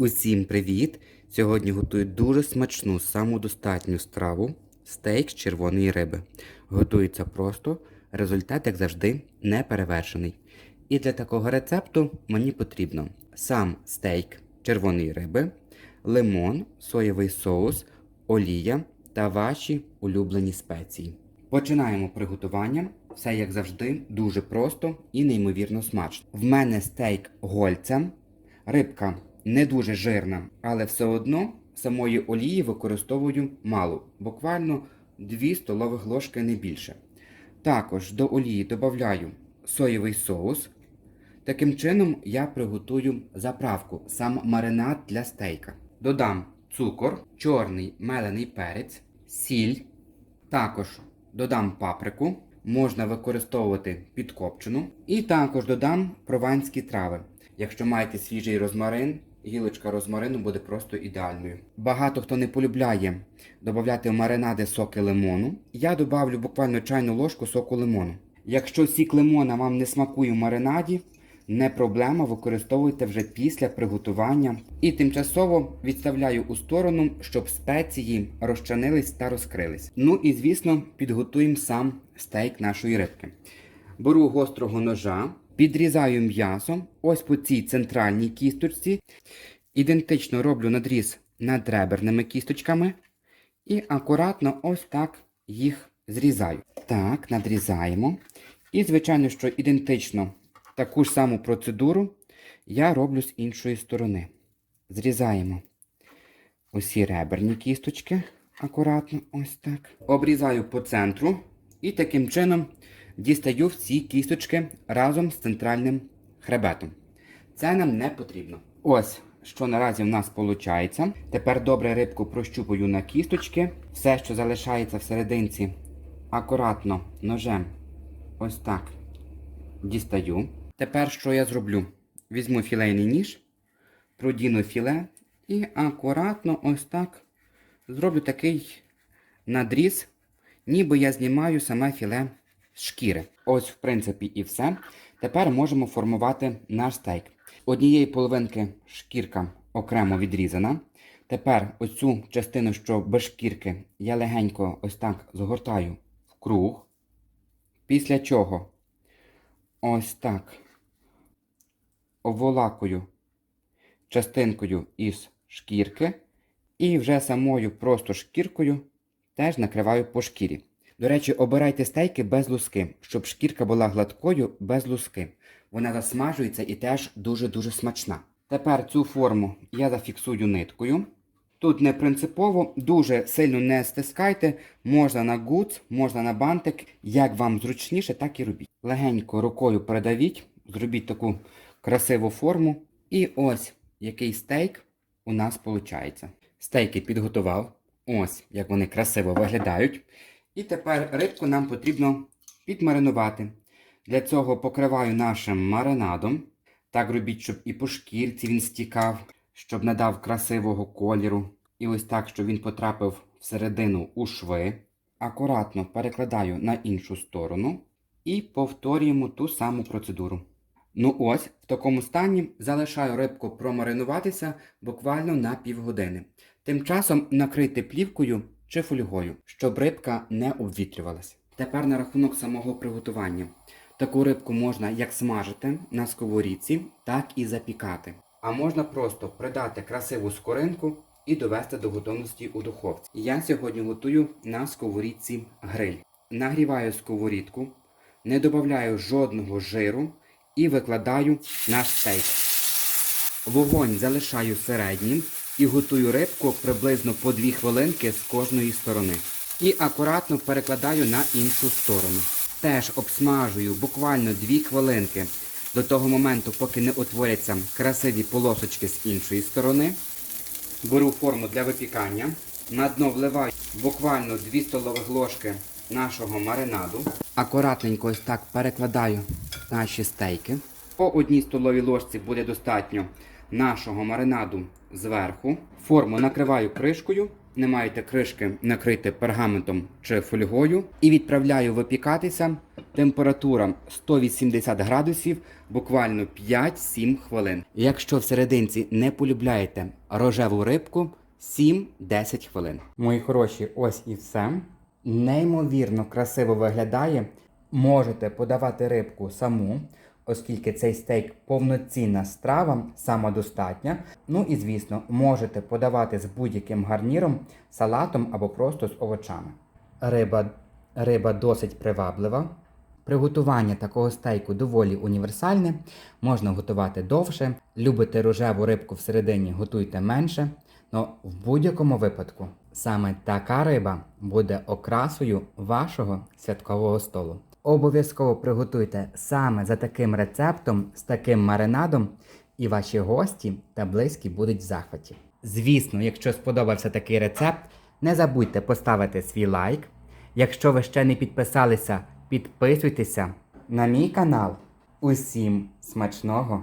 Усім привіт! Сьогодні готую дуже смачну, самодостатню страву стейк з червоної риби. Готується просто, результат, як завжди, не перевершений. І для такого рецепту мені потрібно сам стейк червоної риби, лимон, соєвий соус, олія та ваші улюблені спеції. Починаємо приготування. Все як завжди, дуже просто і неймовірно смачно. В мене стейк гольцем, рибка не дуже жирна, але все одно самої олії використовую мало, буквально 2 столових ложки не більше. Також до олії додаю соєвий соус. Таким чином я приготую заправку, сам маринад для стейка. Додам цукор, чорний мелений перець, сіль. Також додам паприку, можна використовувати підкопчену. І також додам прованські трави. Якщо маєте свіжий розмарин, гілочка розмарину буде просто ідеальною. Багато хто не полюбляє додати маринади соки лимону. Я додавлю буквально чайну ложку соку лимону. Якщо сік лимона вам не смакує в маринаді, не проблема, використовуйте вже після приготування. І тимчасово відставляю у сторону, щоб спеції розчинились та розкрились. Ну і звісно, підготуємо сам стейк нашої рибки. Беру гострого ножа, підрізаю м'ясо ось по цій центральній кісточці. Ідентично роблю надріз над реберними кісточками. І акуратно ось так їх зрізаю. Так, надрізаємо. І, звичайно, що ідентично таку ж саму процедуру я роблю з іншої сторони. Зрізаємо усі реберні кісточки акуратно, ось так. Обрізаю по центру і таким чином дістаю всі кісточки разом з центральним хребетом. Це нам не потрібно. Ось, що наразі в нас виходить. Тепер добре рибку прощупую на кісточки. Все, що залишається всерединці, акуратно ножем ось так дістаю. Тепер що я зроблю? Візьму філейний ніж, продіну філе і акуратно ось так зроблю такий надріз, ніби я знімаю саме філе шкіри. Ось, в принципі, і все. Тепер можемо формувати наш стейк. Однієї половинки шкірка окремо відрізана. Тепер оцю частину, що без шкірки, я легенько ось так згортаю в круг. Після чого ось так оволакую частинкою із шкірки і вже самою просто шкіркою теж накриваю по шкірі. До речі, обирайте стейки без луски, щоб шкірка була гладкою без луски. Вона засмажується і теж дуже-дуже смачна. Тепер цю форму я зафіксую ниткою. Тут не принципово, дуже сильно не стискайте, можна на гуц, можна на бантик, як вам зручніше, так і робіть. Легенько рукою передавіть, зробіть таку красиву форму. І ось який стейк у нас виходить. Стейки підготував. Ось як вони красиво виглядають. І тепер рибку нам потрібно підмаринувати. Для цього покриваю нашим маринадом. Так робіть, щоб і по шкірці він стікав, щоб надав красивого кольору. І ось так, щоб він потрапив всередину у шви. Акуратно перекладаю на іншу сторону і повторюємо ту саму процедуру. Ну ось, в такому стані залишаю рибку промаринуватися буквально на півгодини. Тим часом накрийте плівкою чи фольгою, щоб рибка не обвітрювалася. Тепер на рахунок самого приготування. Таку рибку можна як смажити на сковорідці, так і запікати. А можна просто придати красиву скоринку і довести до готовності у духовці. Я сьогодні готую на сковорідці гриль. Нагріваю сковорідку, не додаю жодного жиру і викладаю наш стейк. Вогонь залишаю середнім і готую рибку приблизно по 2 хвилинки з кожної сторони. І акуратно перекладаю на іншу сторону. Теж обсмажую буквально 2 хвилинки до того моменту, поки не утворяться красиві полосочки з іншої сторони. Беру форму для випікання. На дно вливаю буквально 2 столових ложки нашого маринаду. Акуратненько ось так перекладаю наші стейки. По одній столовій ложці буде достатньо нашого маринаду зверху. Форму накриваю кришкою не маєте кришки, накрити пергаментом чи фольгою і відправляю випікатися. Температура 180 градусів, буквально 5-7 хвилин. Якщо всерединці не полюбляєте рожеву рибку, 7-10 хвилин. Мої хороші, ось і все. Неймовірно красиво виглядає. Можете подавати рибку саму, оскільки цей стейк повноцінна страва, самодостатня. Ну і звісно, можете подавати з будь-яким гарніром, салатом або просто з овочами. Риба, риба досить приваблива. Приготування такого стейку доволі універсальне. Можна готувати довше. Любите рожеву рибку всередині, готуйте менше. Но в будь-якому випадку саме така риба буде окрасою вашого святкового столу. Обов'язково приготуйте саме за таким рецептом, з таким маринадом, і ваші гості та близькі будуть в захваті. Звісно, якщо сподобався такий рецепт, не забудьте поставити свій лайк. Якщо ви ще не підписалися, підписуйтеся на мій канал. Усім смачного!